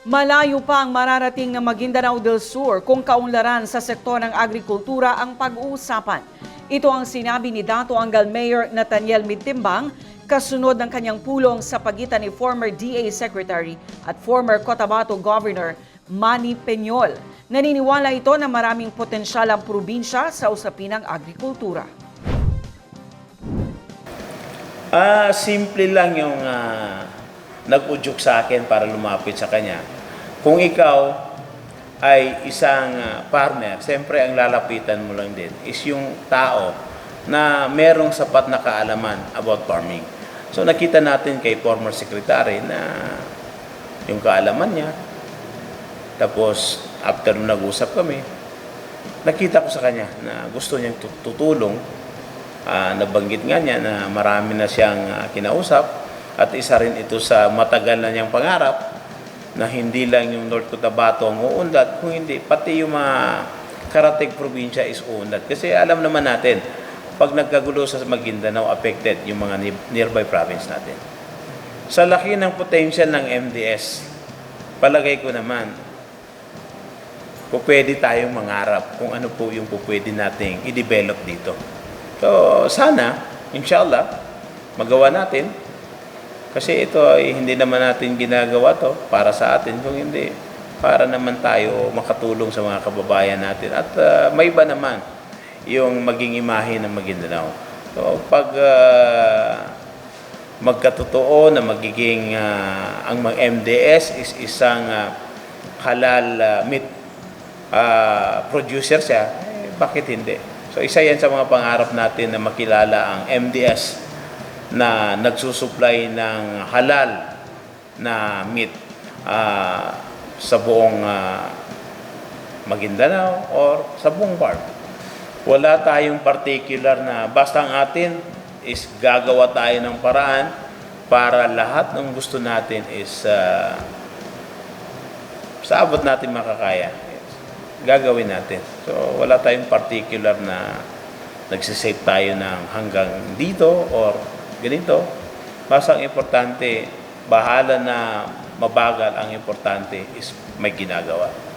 Malayo pa ang mararating ng Maguindanao del Sur kung kaunlaran sa sektor ng agrikultura ang pag-uusapan. Ito ang sinabi ni Dato Angal Mayor Nathaniel Mitimbang kasunod ng kanyang pulong sa pagitan ni former DA Secretary at former Cotabato Governor Manny Peñol. Naniniwala ito na maraming potensyal ang probinsya sa usapin ng agrikultura. Ah, simple lang yung ah, nag-udyok sa akin para lumapit sa kanya. Kung ikaw ay isang ah, farmer, siyempre ang lalapitan mo lang din is yung tao na merong sapat na kaalaman about farming. So nakita natin kay former secretary na yung kaalaman niya. Tapos after nung nag-usap kami, nakita ko sa kanya na gusto niyang tut- tutulong Ah, nabanggit nga niya na marami na siyang ah, kinausap at isa rin ito sa matagal na niyang pangarap na hindi lang yung North Cotabato ang uunlad, kung hindi, pati yung mga Karatig probinsya is uunlad. Kasi alam naman natin, pag nagkagulo sa Maguindanao, affected yung mga nearby province natin. Sa laki ng potential ng MDS, palagay ko naman, pwede tayong mangarap kung ano po yung pwede nating i-develop dito. So, sana, inshallah, magawa natin. Kasi ito ay hindi naman natin ginagawa to para sa atin, kung hindi, para naman tayo makatulong sa mga kababayan natin. At ah, may iba naman yung maging imahe ng Maguindanao. So, pag ah, magkatotoo na magiging ah, ang mga MDS is isang ah, halal ah, meat ah, producer siya, eh, bakit hindi? So isa yan sa mga pangarap natin na makilala ang MDS na nagsusupply ng halal na meat ah, sa buong ah, Maguindanao or sa buong farm. Wala tayong particular na basta ang atin is gagawa tayo ng paraan para lahat ng gusto natin is ah, sa abot natin makakaya. Gagawin natin. So wala tayong particular na nagsisave tayo ng hanggang dito or ganito. Basta ang importante, bahala na mabagal ang importante is may ginagawa.